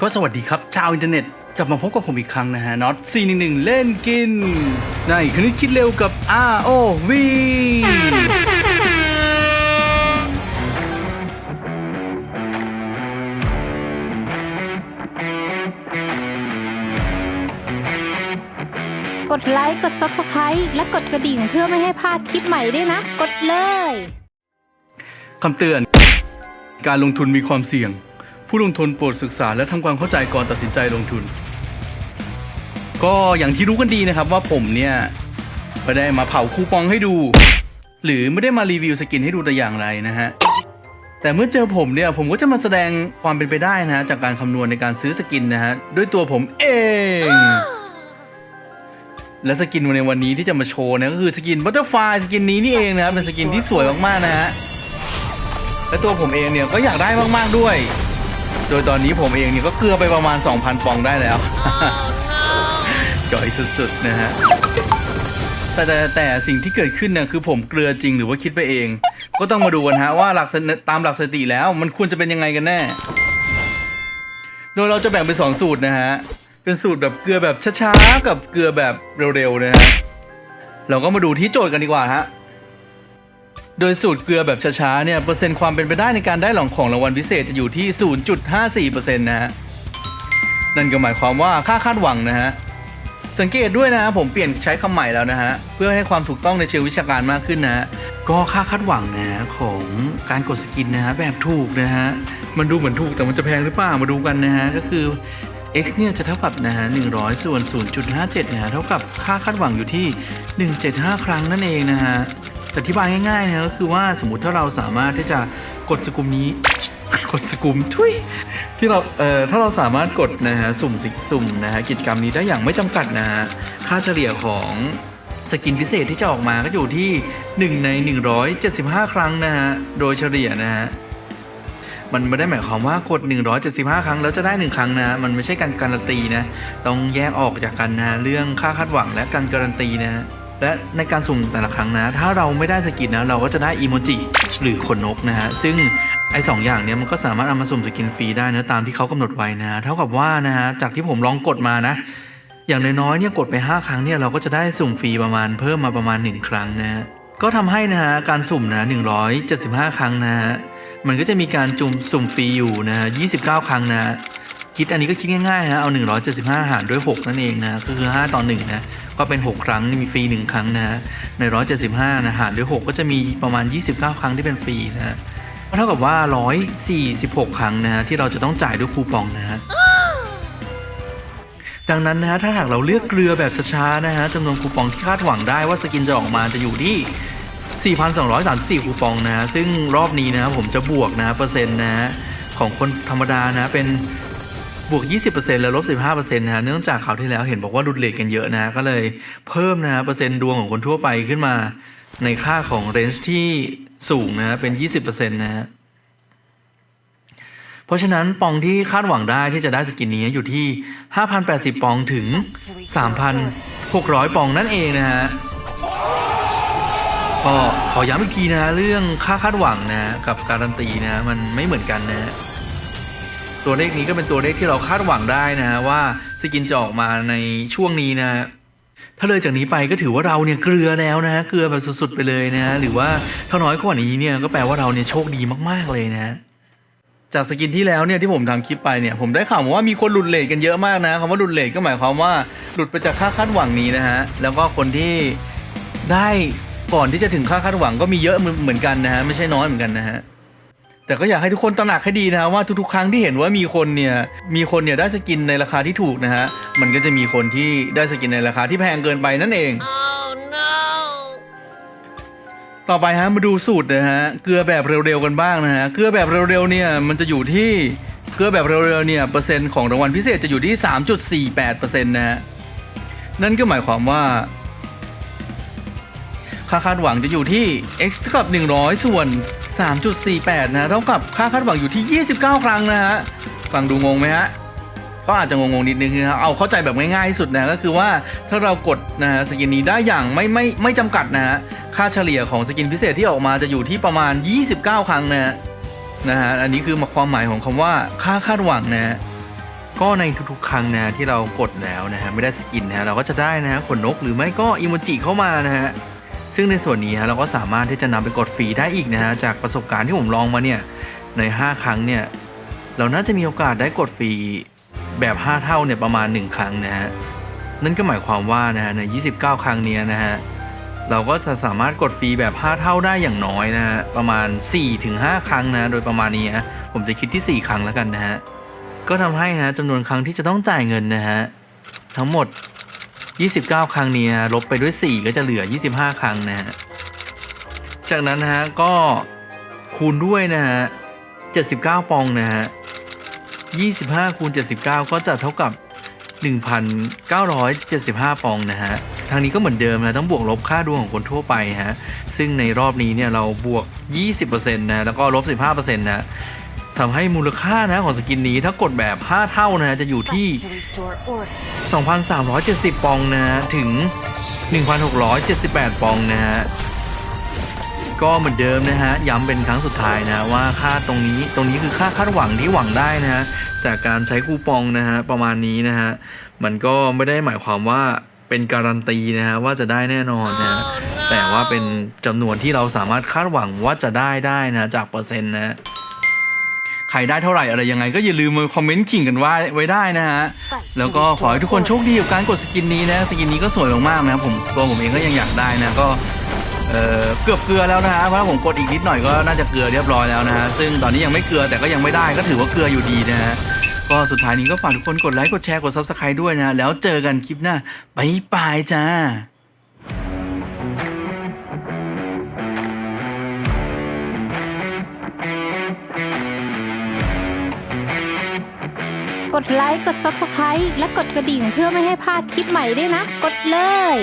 ก็สวัสดีครับ ชาวอินเทอร์เน็ต กลับมาพบกับผมอีกครั้งนะฮะน็อต411 เล่นกิน ในคณิตคิดเร็วกับ ROV กดไลค์ กด Subscribe และกดกระดิ่งเพื่อไม่ให้พลาดคลิปใหม่ด้วยนะ กดเลย คำเตือน การลงทุนมีความเสี่ยง ผู้ลงทุนโปรดศึกษาและทำความเข้าใจก่อนตัดสินใจลงทุน ก็อย่างที่รู้กันดีนะครับว่าผมเนี่ยไม่ได้มาเผาคูปองให้ดู หรือไม่ได้มารีวิวสกินให้ดูแต่อย่างไรนะฮะแต่เมื่อเจอผมเนี่ยผมก็จะมาแสดงความเป็นไปได้นะฮะจากการคำนวณในการซื้อสกินนะฮะด้วยตัวผมเอง และสกินในวันนี้ที่จะมาโชว์นี่ยก็คือสกินบัตเตอร์ไฟสกินนี้นี่เองนะครับเป็นสกินที่สวยมากๆนะฮะและตัวผมเองเนี่ยก็อยากได้มากๆด้วย โดยตอนนี้ผมเองเนี่ยก็เกลือไปประมาณ 2,000ปองได้แล้วจ่อยสุดๆนะฮะแต่แต่แต่สิ่งที่เกิดขึ้นเนี่ยคือผมเกลือจริงหรือว่าคิดไปเอง ก็ต้องมาดูกันฮะว่าหลักตามหลักสติแล้วมันควรจะเป็นยังไงกันแน่ โดยเราจะแบ่งเป็นสองสูตรนะฮะเป็นสูตรแบบเกลือแบบช้าๆกับเกลือแบบเร็วๆนะฮะเราก็มาดูที่โจทย์กันดีกว่าฮะ โดยสูตรเกลือแบบช้าๆ เนี่ย เปอร์เซ็นต์ความเป็นไปได้ในการได้หลองของรางวัลพิเศษจะอยู่ที่ 0.54%นะฮะ นั่นก็หมายความว่าค่าคาดหวังนะฮะ สังเกตด้วยนะฮะผมเปลี่ยนใช้คำใหม่แล้วนะฮะ เพื่อให้ความถูกต้องในเชิงวิชาการมากขึ้นนะฮะ ก็ค่าคาดหวังนะฮะของการกดสกินนะฮะแบบถูกนะฮะ มันดูเหมือนถูกแต่มันจะแพงหรือเปล่ามาดูกันนะฮะก็คือ x เนี่ยจะเท่ากับนะฮะ100ส่วน0.57นะฮะเท่ากับค่าคาดหวังอยู่ที่ 175 ครั้งนั่นเองนะฮะ อธิบายง่ายๆนะก็คือว่าสมมติถ้าเราสามารถที่จะกดสกุมนี้ กดสกุมทุยที่เราเอ่อถ้าเราสามารถกดนะฮะสุ่มสิสุ่มนะฮะกิจกรรมนี้ได้อย่างไม่จำกัดนะฮะค่าเฉลี่ยของสกินพิเศษที่จะออกมาก็อยู่ที่ 1 ใน 175 ครั้งนะฮะ โดยเฉลี่ยนะฮะ มันไม่ได้หมายความว่ากด 175 ครั้งแล้วจะได้ 1 ครั้งนะ มันไม่ใช่การการันตีนะ ต้องแยกออกจากกันนะ เรื่องค่าคาดหวังและการการันตีนะ และในการสุ่มแต่ละครั้งนะ ถ้าเราไม่ได้สกินนะเราก็จะได้อีโมจิหรือขนนกนะฮะซึ่งไอ้สองอย่างเนี้ยมันก็สามารถเอามาสุ่มสกินฟรีได้นะตามที่เขากำหนดไว้นะเท่ากับว่านะฮะจากที่ผมลองกดมานะ อย่างน้อยๆเนี่ยกดไป 5 ครั้งเนี่ยเราก็จะได้สุ่มฟรีประมาณเพิ่มมาประมาณ 1 ครั้งนะฮะก็ทำให้นะฮะการสุ่มนะ175 ครั้งนะฮะมันก็จะมีการจุ่มสุ่มฟรีอยู่นะฮะ29 ครั้งนะ คิดอันนี้ก็คิดง่ายๆนะเอา 175 หารด้วย 6 นั่นเองนะก็คือ 5 ต่อ1นะก็เป็น 6 ครั้งมีฟรี 1 ครั้งนะใน 175 นะหารด้วย 6 ก็จะมีประมาณ 29 ครั้งที่เป็นฟรีนะก็เท่ากับว่า 146 ครั้งนะที่เราจะต้องจ่ายด้วยคูปองนะฮะดังนั้นนะฮะถ้าหากเราเลือกเกลือแบบช้าๆนะฮะจำนวนคูปองที่คาดหวังได้ว่าสกินจะออกมาจะอยู่ที่4,234คูปองนะซึ่งรอบนี้นะผมจะบวกนะเปอร์เซ็นต์นะของคนธรรมดานะเป็น บวก 20%และลบ 15%นะฮะเนื่องจากคราวที่แล้วเห็นบอกว่าหลุดเลทกันเยอะนะก็เลยเพิ่มนะฮะเปอร์เซ็นต์ดวงของคนทั่วไปขึ้นมา ในค่าของเรนจ์ที่สูงนะฮะเป็น 20%นะฮะเพราะฉะนั้นปองที่คาดหวังได้ที่จะได้สกินนี้อยู่ที่ 5,080 ปองถึง 3,600 ปองนั่นเองนะฮะก็ขอย้ำอีกทีนะฮะเรื่องค่าคาดหวังนะกับการันตีนะมันไม่เหมือนกันนะฮะ ตัวเลขนี้ก็เป็นตัวเลขที่เราคาดหวังได้นะฮะว่าสกินจะออกมาในช่วงนี้นะฮะถ้าเลยจากนี้ไปก็ถือว่าเราเนี่ยเกลือแล้วนะฮะเกลือแบบสุดๆไปเลยนะฮะหรือว่าถ้าน้อยกว่านี้เนี่ยก็แปลว่าเราเนี่ยโชคดีมากๆเลยนะ จากสกินที่แล้วเนี่ยที่ผมทำคลิปไปเนี่ยผมได้ข่าวมาว่ามีคนหลุดเลทกันเยอะมากนะคำว่าหลุดเลทก็หมายความว่าหลุดไปจากค่าคาดหวังนี้นะฮะแล้วก็คนที่ได้ก่อนที่จะถึงค่าคาดหวังก็มีเยอะเหมือนกันนะฮะไม่ใช่น้อยเหมือนกันนะฮะ แต่ก็อยากให้ทุกคนตระหนักให้ดีนะฮะว่าทุกๆ ครั้งที่เห็นว่ามีคนเนี่ยมีคนเนี่ยได้สกินในราคาที่ถูกนะฮะมันก็จะมีคนที่ได้สกินในราคาที่แพงเกินไปนั่นเองต่อไปฮะมาดูสูตรนะฮะเกลือแบบเร็วๆกันบ้างนะฮะเกลือแบบเร็วๆเนี่ยมันจะอยู่ที่เกลือแบบเร็วๆเนี่ยเปอร์เซ็นต์ของรางวัลพิเศษจะอยู่ที่ 3.48%นะฮะนั่นก็หมายความว่าค่าคาดหวังจะอยู่ที่ x เท่ากับ100 ส่วน 3.48นะฮะเท่ากับค่าคาดหวังอยู่ที่ 29 ครั้งนะฮะ ฟังดูงงไหมฮะ ก็อาจจะงงๆนิดนึงนะครับ เอาเข้าใจแบบง่ายๆที่สุดนะก็คือว่าถ้าเรากดนะฮะสกินนี้ได้อย่างไม่ไม่ไม่จำกัดนะฮะ ค่าเฉลี่ยของสกินพิเศษที่ออกมาจะอยู่ที่ประมาณ 29 ครั้งนะฮะนะฮะ อันนี้คือความหมายของคำว่าค่าคาดหวังนะฮะ ก็ในทุกๆ ครั้งนะที่เรากดแล้วนะฮะไม่ได้สกินนะฮะเราก็จะได้นะฮะขนนกหรือไม่ก็อิโมจิเข้ามานะฮะ ซึ่งในส่วนนี้ฮะเราก็สามารถที่จะนำไปกดฟรีได้อีกนะฮะจากประสบการณ์ที่ผมลองมาเนี่ยใน 5 ครั้งเนี่ยเราน่าจะมีโอกาสได้กดฟรีแบบ 5 เท่าเนี่ยประมาณ 1 ครั้งนะฮะนั่นก็หมายความว่านะฮะใน 29 ครั้งเนี้ยนะฮะเราก็จะสามารถกดฟรีแบบ 5 เท่าได้อย่างน้อยนะฮะประมาณ 4-5 ครั้งนะโดยประมาณนี้ฮะผมจะคิดที่ 4 ครั้งแล้วกันนะฮะก็ทำให้นะจำนวนครั้งที่จะต้องจ่ายเงินนะฮะทั้งหมด 29 ครั้งนี้นะลบไปด้วย 4 ก็จะเหลือ 25 ครั้งนะฮะ จากนั้นนะฮะก็คูณด้วยนะฮะ 79 ปองนะฮะ 25 คูณ 79 ก็จะเท่ากับ 1,975 ปองนะฮะ ทางนี้ก็เหมือนเดิมนะต้องบวกลบค่าดวงของคนทั่วไปฮะ ซึ่งในรอบนี้เนี่ยเราบวก 20%นะแล้วก็ลบ 15%นะ ทำให้มูลค่านะของสกินนี้ถ้ากดแบบ 5 เท่านะจะอยู่ที่ 2,370 ปองนะถึง 1,678 ปองนะฮะก็เหมือนเดิมนะฮะย้ำเป็นครั้งสุดท้ายนะว่าค่าตรงนี้ตรงนี้คือค่าคาดหวังที่หวังได้นะฮะจากการใช้คูปองนะฮะประมาณนี้นะฮะมันก็ไม่ได้หมายความว่าเป็นการันตีนะฮะว่าจะได้แน่นอนนะฮะแต่ว่าเป็นจำนวนที่เราสามารถคาดหวังว่าจะได้ได้นะจากเปอร์เซ็นต์นะ ครได้เท่าไหร่อะไรยังไง ก็อย่าลืมมาคอมเมนต์ขิงกันว่าไว้ได้นะฮะ แล้วก็ขอให้ทุกคนโชคดีกับการกดสกินนี้นะ สกินนี้ก็สวยมากๆนะผมตัวผมเองก็ยังอยากได้นะก็เออเกือบเกลือแล้วนะฮะเพราะผมกดอีกนิดหน่อยก็น่าจะเกลือเรียบร้อยแล้วนะฮะซึ่งตอนนี้ยังไม่เกลือแต่ก็ยังไม่ได้ก็ถือว่าเกลืออยู่ดีนะฮะก็สุดท้ายนี้ก็ฝากทุกคนกดไลค์กดแชร์กด subscribe ด้วยนะ แล้วเจอกันคลิปหน้าบายบายจ้า กดไลค์ กด Subscribe และกดกระดิ่งเพื่อไม่ให้พลาดคลิปใหม่ด้วยนะ กดเลย